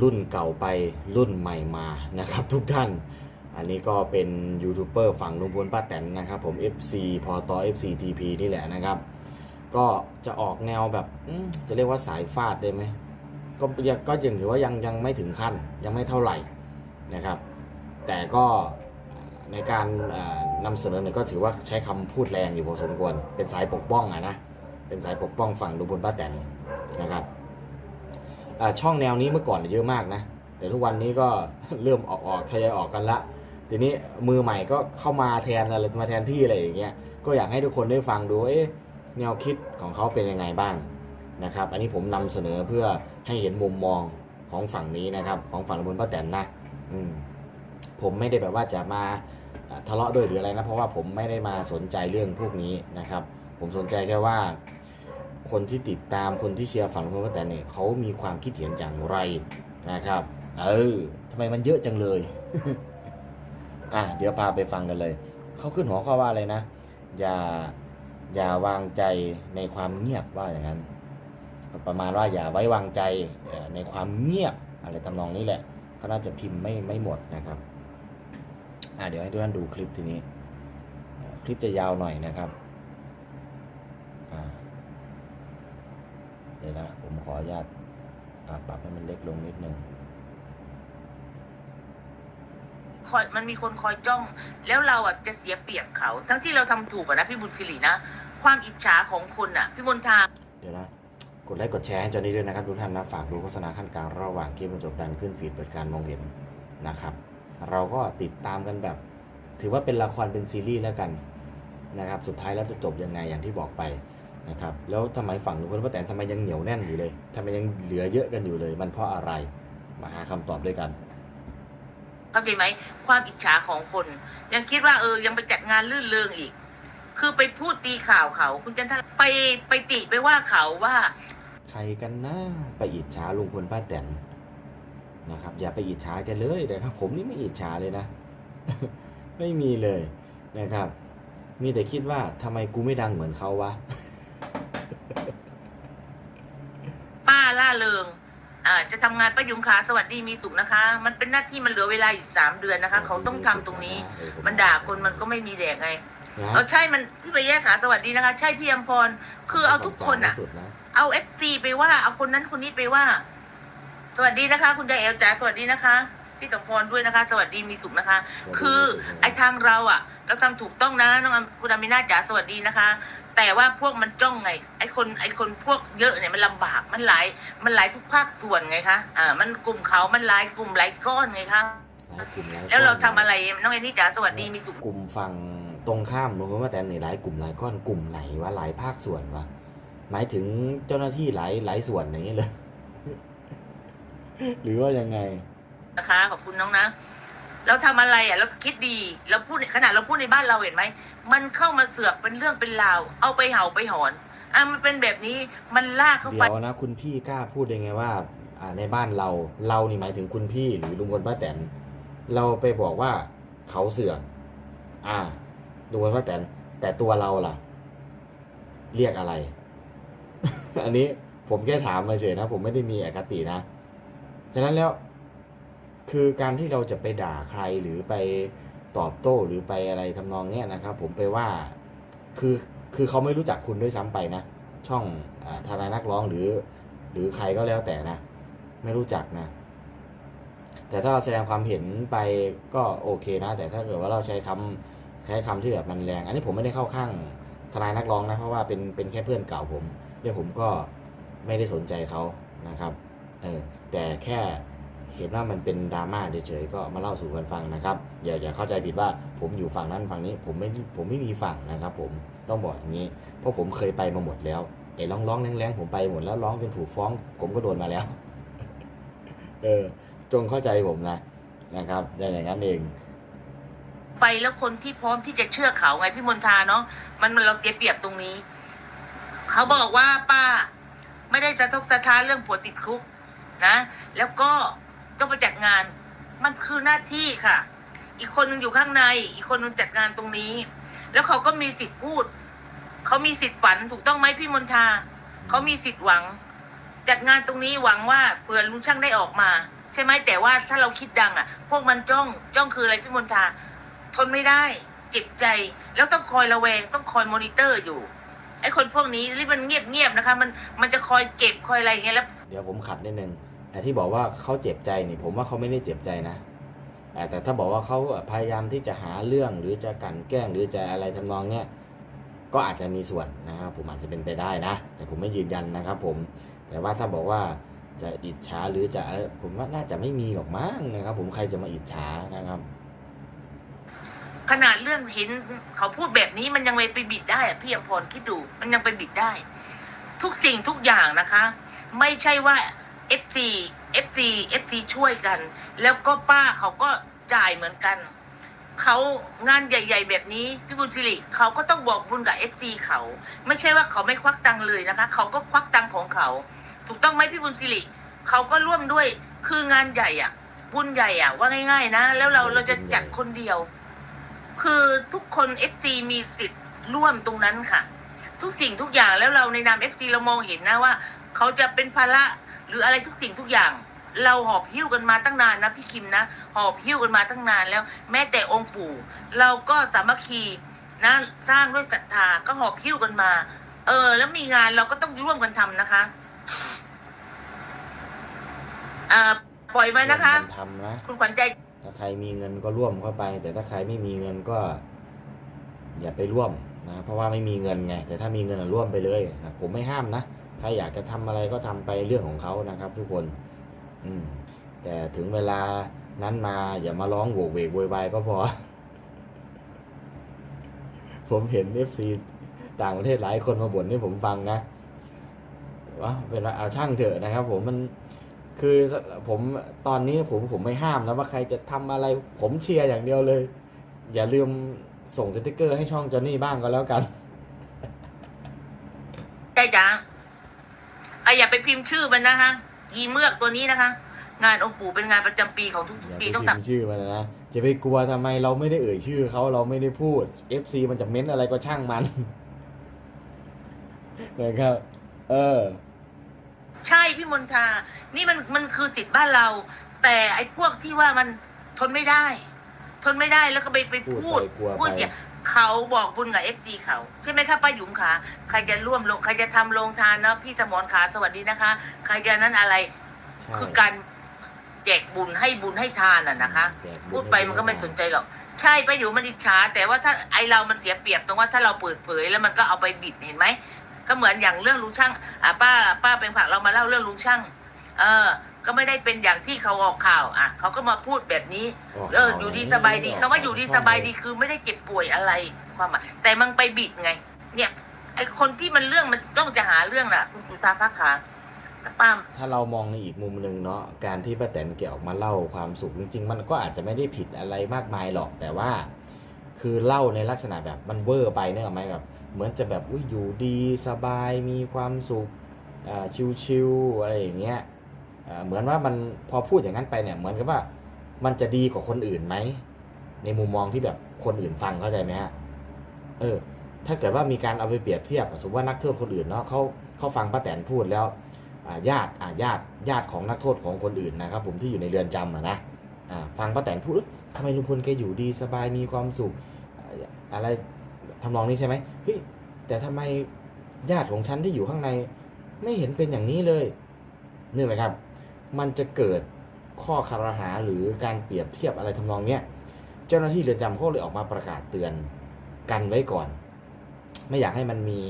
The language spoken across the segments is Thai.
รุ่นเก่าไปรุ่นใหม่มานะครับทุกท่าน อันนี้ก็เป็นยูทูบเบอร์ฝั่งลุงพลป้าแตนนะครับผม FC พอต่อ FC TP นี่แหละนะครับ ก็จะออกแนวแบบจะเรียกว่าสายฟาดได้ไหมก็ยังก็ยังถือว่ายังยังไม่ถึงขั้นยังไม่เท่าไหร่นะครับ แต่ก็ในการนำเสนอเนี่ยก็ถือว่าใช้คำพูดแรงอยู่พอสมควร เป็นสายปกป้องอะนะเป็นสายปกป้องฝั่งลุงพลป้าแตนนะครับ ช่องแนวนี้เมื่อก่อนเยอะมากนะ แต่ทุกวันนี้ก็เริ่มออกออกทยอยออกกันละ ทีนี้มือใหม่ก็เข้ามาแทนอะไรมาแทนที่อะไรอย่างเงี้ย ก็อยากให้ทุกคนได้ฟังดูเอ๊ะแนวคิดของเขาเป็นยังไงบ้างนะครับ อันนี้ผมนำเสนอเพื่อให้เห็นมุมมองของฝั่งนี้นะครับ ของฝั่งลุงพลป้าแตนนะอืมผมไม่ได้แบบว่าจะมาทะเลาะด้วยหรืออะไรนะ เพราะว่าผมไม่ได้มาสนใจเรื่องพวกนี้นะครับ ผมสนใจแค่ว่า คนที่ติดตามคนที่เชียร์ฝั่งลุงพลป้าแตนเนี่ยเขามีความคิดเห็นอย่างไรนะครับ เออทำไมมันเยอะจังเลย อะเดี๋ยวพาไปฟังกันเลย เขาขึ้นหัวข้อว่าอะไรนะ อย่าอย่าวางใจในความเงียบว่าอย่างนั้น ประมาณว่าอย่าไว้วางใจในความเงียบอะไรทำนองนี้แหละเขาน่าจะพิมพ์ไม่ไม่หมดนะครับ อะเดี๋ยวให้ทุกท่านดูคลิปทีนี้ คลิปจะยาวหน่อยนะครับอ่า เดี๋ยวนะ ผมขออนุญาตอ่าปรับให้มันเล็กลงนิดนึงคอยมันมีคนคอยจ้อง แล้วเราอะจะเสียเปรียบเขา ทั้งที่เราทำถูกอะนะพี่บุญสิรินะ ความอิจฉาของคนอะ พี่มนทาเดี๋ยวนะกดไลค์กดแชร์ให้จอนี้ด้วยนะครับทุกท่านนะฝากดูโฆษณาขั้นกลางระหว่างคลิปบรรจบดันขึ้นฟีดเปิดการมองเห็นนะครับ เราก็ติดตามกันแบบ ถือว่าเป็นละครเป็นซีรีส์แล้วกันนะครับ สุดท้ายแล้วจะจบยังไงอย่างที่บอกไป นะครับแล้วทำไมฝั่งลุงพลป้าแตนทำไมยังเหนียวแน่นอยู่เลยทำไมยังเหลือเยอะกันอยู่เลย มันเพราะอะไรมาหาคำตอบด้วยกันเข้าใจไหมความอิจฉาของคน ยังคิดว่าเออยังไปจัดงานลื่นเริงอีก คือไปพูดตีข่าวเขา คุณจันทราไปไปติไปว่าเขาว่า ใครกันนะไปอิจฉาลุงพลป้าแตนนะครับ อย่าไปอิจฉากันเลยนะครับ ผมนี่ไม่อิจฉาเลยนะ ไม่มีเลยนะครับ มีแต่คิดว่าทำไมกูไม่ดังเหมือนเขาวะ ป้าล่าเริงอ่าจะทำงานประยุงขาสวัสดีมีสุขนะคะ มันเป็นหน้าที่มันเหลือเวลาอีกสามเดือนนะคะ เขาต้องทำตรงนี้ มันด่าคนมันก็ไม่มีแดกไงนะเอาใช่มันพี่ไปแยกขาสวัสดีนะคะ ใช่พี่อมพร คือเอาทุกคนอะที่สุดนะเอาเอฟซีไปว่า เอาคนนั้นคนนี้ไปว่า สวัสดีนะคะ คุณยายเอลจ๋าสวัสดีนะคะ พี่สมพรด้วยนะคะ สวัสดีมีสุขนะคะ คือไอ้ทางเราอะ เราทำถูกต้องนะน้องอมคุณอามินาจ๋าสวัสดีนะคะ แต่ว่าพวกมันจ้องไง ไอ้คนไอ้คนพวกเยอะเนี่ยมันลำบากมันหลายมันหลายทุกภาคส่วนไงคะอ่ามันกลุ่มเขามันหลายกลุ่มหลายก้อนไงคะหลายกลุ่มหยแล้วเราทำก้นอะไรน้องเอนี่จ๋าสวัสดีมีสุขกลุ่มฝั่งตรงข้ามลุงพลป้าแตนนี่หลายกลุ่มหลายก้อนกลุ่มไหนวะหลายภาคส่วนวะหมายถึงเจ้าหน้าที่หลายหลายส่วนอย่างนี้เลย หรือว่ายังไง นะคะ ขอบคุณน้องนะ เราทำอะไรอะเราคิดดีเราพูดขนาดเราพูดในบ้านเราเห็นไหมมันเข้ามาเสือกเป็นเรื่องเป็นราว เอาไปเห่าไปหอนอะมันเป็นแบบนี้มันลากเข้าไปเดี๋ยวนะคุณพี่กล้าพูดได้ไงว่าอ่าในบ้านเราเรานี่หมายถึงคุณพี่หรือลุงพลป้าแตนเราไปบอกว่าเขาเสือกอ่าลุงพลป้าแตนแต่ตัวเราล่ะ เรียกอะไร อันนี้ผมแค่ถามมาเฉยนะ ผมไม่ได้มีอคตินะ ฉะนั้นแล้ว คือการที่เราจะไปด่าใครหรือไปตอบโต้หรือไปอะไรทำนองเนี้ยนะครับ ผมไปว่าคือคือเขาไม่รู้จักคุณด้วยซ้ำไปนะ ช่องอาทนายนักร้องหรือ หรือใครก็แล้วแต่นะ ไม่รู้จักนะ แต่ถ้าเราแสดงความเห็นไปก็โอเคนะ แต่ถ้าเกิดว่าเราใช้คำใช้คำที่แบบมันแรง อันนี้ผมไม่ได้เข้าข้างทนายนักร้องนะ เพราะว่าเป็นเป็นแค่เพื่อนเก่าผมเรื่องผมก็ไม่ได้สนใจเขานะครับเออแต่แค่ เห็นว่ามันเป็นดราม่าเฉยๆก็มาเล่าสู่กันฟังนะครับอย่าอย่าเข้าใจผิดว่าผมอยู่ฝั่งนั้นฝั่งนี้ผมไม่ผมไม่มีฝั่งนะครับ ผมต้องบอกอย่างนี้ เพราะผมเคยไปมาหมดแล้วไอ้ร้องร้องแรงๆผมไปหมดแล้วร้องจนถูกฟ้อง ผมก็โดนมาแล้ว เออ จงเข้าใจผมนะนะครับอย่างนั้นเองไปแล้วคนที่พร้อมที่จะเชื่อเขาไงพี่มนทาเนาะมันมันเราเสียเปรียบตรงนี้ เขาบอกว่าป้า ไม่ได้จะทกสะท้านเรื่องผัวติดคุกนะ แล้วก็ ต้องไปจัดงาน มันคือหน้าที่ค่ะ อีกคนนึงอยู่ข้างใน อีกคนนึงจัดงานตรงนี้ แล้วเขาก็มีสิทธิ์พูด เขามีสิทธิ์ฝันถูกต้องไหมพี่มนทาเขามีสิทธิ์หวัง จัดงานตรงนี้หวังว่าเผื่อลุงช่างได้ออกมา ใช่ไหมแต่ว่าถ้าเราคิดดังอะ พวกมันจ้องจ้องคืออะไรพี่มนทา ทนไม่ได้เจ็บใจ แล้วต้องคอยระแวง ต้องคอยมอนิเตอร์อยู่ไอ้คนพวกนี้ที่มันเงียบๆนะคะ มันมันจะคอยเก็บคอยอะไรอย่างเงี้ยแล้ว เดี๋ยวผมขัดนิดนึง ที่บอกว่าเขาเจ็บใจนี่ผมว่าเขาไม่ได้เจ็บใจนะแต่ถ้าบอกว่าเขาพยายามที่จะหาเรื่องหรือจะกันแกล้งหรือจะอะไรทำนองเนี้ยก็อาจจะมีส่วนนะครับผมอาจจะเป็นไปได้นะ แต่ผมไม่ยืนยันนะครับ ผม แต่ว่าถ้าบอกว่าจะอิจฉาหรือจะอผมว่าน่าจะไม่มีหรอกมั้งนะครับ ผมใครจะมาอิจฉานะครับ ขนาดเรื่องเห็นเขาพูดแบบนี้มันยังไปบิดได้อะพี่อภรคิดดู มันยังไปบิดได้ ทุกสิ่งทุกอย่างนะคะ ไม่ใช่ว่า FT FT FT ช่วยกัน แล้วก็ป้าเขาก็จ่ายเหมือนกัน เขางานใหญ่ ๆ แบบนี้พี่บุญสิริเขาก็ต้องบอกบุญกับ FT เขา ไม่ใช่ว่าเขาไม่ควักตังค์เลยนะคะ เขาก็ควักตังค์ของเขา ถูกต้องไหมพี่บุญสิริเขาก็ร่วมด้วยคืองานใหญ่อะบุญใหญ่อะว่าง่าย ๆ นะ แล้วเราเราจะจัดคนเดียว คือทุกคน FT มีสิทธิ์ร่วมตรงนั้นค่ะ ทุกสิ่งทุกอย่างแล้วเราในนาม FT เรามองเห็นนะว่า เขาจะเป็นภาระ หรืออะไรทุกสิ่งทุกอย่าง เราหอบหิ้วกันมาตั้งนานนะพี่คิมนะหอบหิ้วกันมาตั้งนานแล้ว แม้แต่องค์ปู่ เราก็สามัคคีนะสร้างด้วยศรัทธาก็หอบหิ้วกันมา เออ แล้วมีงานเราก็ต้องร่วมกันทำนะคะอ่าปล่อยมานะคะร่วมกัทำนะคุณขวัญใจ ถ้าใครมีเงินก็ร่วมเข้าไป แต่ถ้าใครไม่มีเงินก็ อย่าไปร่วมนะเพราะว่าไม่มีเงินไง แต่ถ้ามีเงินอะร่วมไปเลยนะผมไม่ห้ามนะ ใครอยากจะทำอะไรก็ทำไปเรื่องของเขานะครับ ทุกคน อืม แต่ถึงเวลานั้นมาอย่ามาร้องโวกเวกโวยวายก็พอ ผมเห็นเอฟซีต่างประเทศหลายคนมาบ่นให้ผมฟังนะว่าเป็นว่าเอาช่างเถอะนะครับ ผมมันคือผมตอนนี้ผมผมไม่ห้ามนะว่าใครจะทำอะไร ผมเชียร์อย่างเดียวเลย อย่าลืมส่งสติกเกอร์ให้ช่องจอนนี่บ้างก็แล้วกันใจจ๋าอะ อย่าไปพิมพ์ชื่อมันนะคะยีเมือกตัวนี้นะคะ งานองค์ปู่เป็นงานประจำปีของทุกอย่าปีไปต้องพิตัดมพ์ชื่อมันนะจะไปกลัวทำไมเราไม่ได้เอ่ยชื่อเขาเราไม่ได้พูด FC มันจะเม้นอะไรก็ช่างมัน นะครับ เออ ใช่พี่มนทา นี่มันมันคือสิทธิ์บ้านเรา แต่ไอ้พวกที่ว่ามันทนไม่ได้ ทนไม่ได้แล้วก็ไปไปพูพูดดไปกลัวไปพูดเสีย เขาบอกบุญกับเอฟซีเขาใช่ไหมคะป้าหยุมขาใครจะร่วมลงใครจะทำโรงทานเนาะพี่สมรขาสวัสดีนะคะ ใครจะนั้นอะไรใช่คือการแจกบุญให้บุญให้ทานอะนะคะแจกบุญพูดไปมันก็ไม่สนใจหรอก ใช่ไปอยู่มันอิจฉาแต่ว่าถ้าไอเรามันเสียเปรียบตรงว่าถ้าเราเปิดเผยแล้วมันก็เอาไปบิดเห็นไหมก็เหมือนอย่างเรื่องลุงช่างอะป้า ป้าเป็นผักเรามาเล่าเรื่องลุงช่าง เออ ก็ไม่ได้เป็นอย่างที่เขาออกข่าว อะเขาก็มาพูดแบบนี้กเอออยู่ดีสบายดีคำว่าอยู่ดีสบายดีคือไม่ได้เจ็บป่วยอะไรความหมายแต่มันไปบิดไง เนี่ยไอคนที่มันเรื่องมันต้องจะหาเรื่องน่ะ คุณสุธาภาคาแต่ป้าถ้าเรามองในอีกมุมหนึ่งเนาะการที่ป้าแตนแกออกมาเล่าความสุขจริง ๆ มันก็อาจจะไม่ได้ผิดอะไรมากมายหรอกแต่ว่า คือเล่าในลักษณะแบบมันเวอร์ไปเนกอะไหมแบบเหมือนจะแบบอุ้ยอยู่ดีสบายมีความสุขอ่าชิวๆอะไรอย่างเงี้ยอ่า เหมือนว่ามันพอพูดอย่างนั้นไปเนี่ยเหมือนกับว่ามันจะดีกว่าคนอื่นไหมในมุมมองที่แบบคนอื่นฟังเข้าใจไหมฮะเออ ถ้าเกิดว่ามีการเอาไปเปรียบเทียบสมมติว่านักโทษคนอื่นเนาะเขาเขาฟังป้าแตนพูดแล้วญาติอ่าญาติญาติของนักโทษของคนอื่นนะครับ ผมที่อยู่ในเรือนจำอะนะฟังป้าแตนพูดทำไมลุงพลแกอยู่ดีสบายมีความสุขอะไรทำนองนี้ใช่ไหมเฮ้ยแต่ทำไมญาติของฉันที่อยู่ข้างใน ไม่เห็นเป็นอย่างนี้เลยนี่ไหมครับ มันจะเกิดข้อคารหาหรือการเปรียบเทียบอะไรทำนองเนี้ยเจ้าหน้าที่เรือนจำเขาเลยออกมาประกาศเตือนกันไว้ก่อน ไม่อยากให้มันมี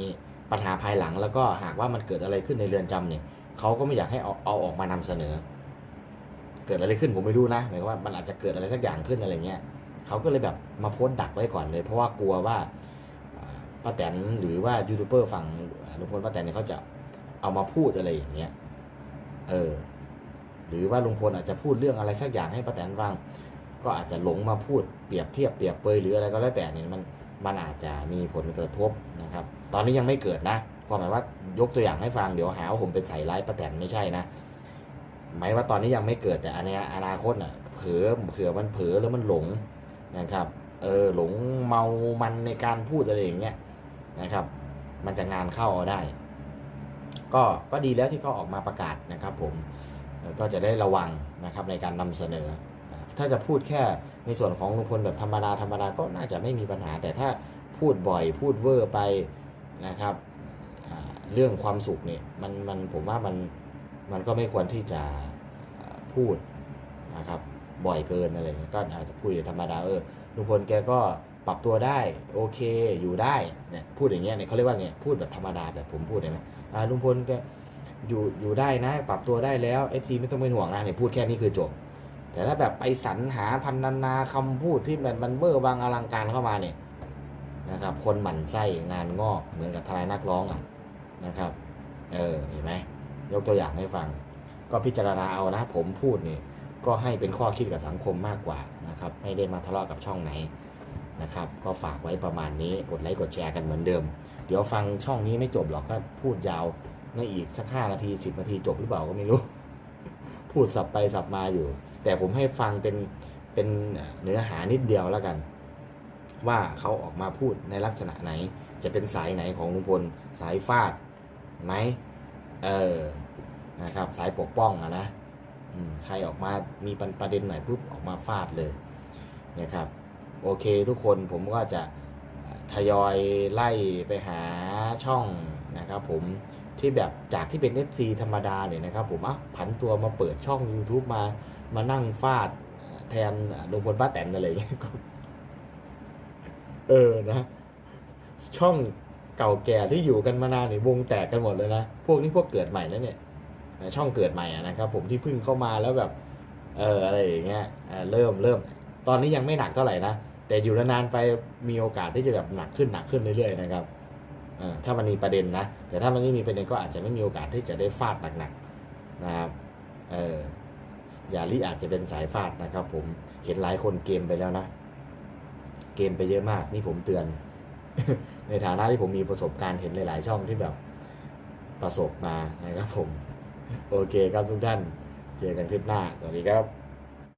ปัญหาภายหลัง แล้วก็หากว่ามันเกิดอะไรขึ้นในเรือนจำเนี่ยเขาก็ไม่อยากให้เอาเอาออกมานำเสนอ เกิดอะไรขึ้นผมไม่รู้นะหมายความว่ามันอาจจะเกิดอะไรสักอย่างขึ้นอะไรเงี้ยเขาก็เลยแบบมาโพสต์ดักไว้ก่อนเลย เพราะว่ากลัวว่าอ่าป้าแตนหรือว่ายูทูบเบอร์ฝั่งลุงพลป้าแตนเนี่ยเขาจะเอามาพูดอะไรอย่างเงี้ยเออ หรือว่าลุงพลอาจจะพูดเรื่องอะไรสักอย่างให้ป้าแตนฟัง ก็อาจจะหลงมาพูดเปรียบเทียบเปรียบเปยหรืออะไรก็แล้วแต่เนี่ยมันมันอาจจะมีผลกระทบนะครับ ตอนนี้ยังไม่เกิดนะความหมายว่ายกตัวอย่างให้ฟังเดี๋ยวหาว่าผมเป็นใส่ร้ายป้าแตนไม่ใช่นะหมายว่าตอนนี้ยังไม่เกิดแต่อันเนี้ยอนาคตอะเผลอเผื่อมันเผลอแล้วมันหลงนะครับ เออหลงเมามันในการพูดอะไรอย่างเงี้ยนะครับ มันจะงานเข้าได้ ก็ก็ดีแล้วที่เขาออกมาประกาศนะครับผม ก็จะได้ระวังนะครับในการนำเสนอ ถ้าจะพูดแค่ในส่วนของลุงพลแบบธรรมดาธรรมดาก็น่าจะไม่มีปัญหา แต่ถ้าพูดบ่อยพูดเวอร์ไปนะครับเรื่องความสุขเนี่ยมันมันผมว่ามันมันก็ไม่ควรที่จะพูดนะครับบ่อยเกินอะไรเงี้ยก็อาจจะพูดอย่างธรรมดาเออลุงพลแกก็ปรับตัวได้โอเคอยู่ได้เนี่ยพูดอย่างเงี้ยเนี่ยเขาเรียกว่าเนี่ยพูดแบบธรรมดาแบบผมพูดเห็นไหมลุงพลแก อยู่อยู่ได้นะ ปรับตัวได้แล้วเอฟซีไม่ต้องเป็นห่วงนะเนี่ยพูดแค่นี้คือจบ แต่ถ้าแบบไปสรรหาพันนานาคำพูดที่มันมันเบอร์บางอลังการเข้ามาเนี่ยนะครับ คนหมั่นไส้งานงอกเหมือนกับทนายนักร้องอะนะครับ เออเห็นไหมยกตัวอย่างให้ฟัง ก็พิจารณาเอานะผมพูดนี่ก็ให้เป็นข้อคิดกับสังคมมากกว่านะครับไม่ได้มาทะเลาะกับช่องไหนนะครับ ก็ฝากไว้ประมาณนี้กดไลค์กดแชร์กันเหมือนเดิม เดี๋ยวฟังช่องนี้ไม่จบหรอกก็พูดยาว ในอีกสักห้านาทีสิบนาทีจบหรือเปล่าก็ไม่รู้ พูดสับไปสับมาอยู่ แต่ผมให้ฟังเป็นเป็นเนื้อหานิดเดียวแล้วกัน ว่าเขาออกมาพูดในลักษณะไหน จะเป็นสายไหนของลุงพลสายฟาดไหมเออนะครับ สายปกป้องอะนะใครออกมามีประประเด็นไหนปุ๊บออกมาฟาดเลยนะครับ โอเคทุกคนผมก็จะทยอยไล่ไปหาช่องนะครับผม ที่แบบจากที่เป็น FC ธรรมดาเนี่ยนะครับผมอะผันตัวมาเปิดช่อง YouTube มามานั่งฟาดแทนลงพลป้าแตนอะไรอย่างเงี้ยก็เออนะ ช่องเก่าแก่ที่อยู่กันมานานเนี่ยวงแตกกันหมดเลยนะพวกนี้พวกเกิดใหม่แล้วเนี่ยช่องเกิดใหม่นะครับ ผมที่เพิ่งเข้ามาแล้วแบบเอออะไรอย่างเงี้ยเริ่มเริ่มตอนนี้ยังไม่หนักเท่าไหร่นะแต่อยู่นานๆไปมีโอกาสที่จะแบบหนักขึ้นหนักขึ้นเรื่อยๆนะครับ ถ้ามันมีประเด็นนะ แต่ถ้ามันไม่มีประเด็นก็อาจจะไม่มีโอกาสที่จะได้ฟาดหนักๆนะครับเอออย่าลิอาจจะเป็นสายฟาดนะครับ ผมเห็นหลายคนเกมไปแล้วนะ เกมไปเยอะมากนี่ผมเตือน ในฐานะที่ผมมีประสบการณ์เห็นหลาย ๆ ช่องที่แบบประสบมานะครับผม โอเคครับทุกท่าน เจอกันคลิปหน้า สวัสดีครับ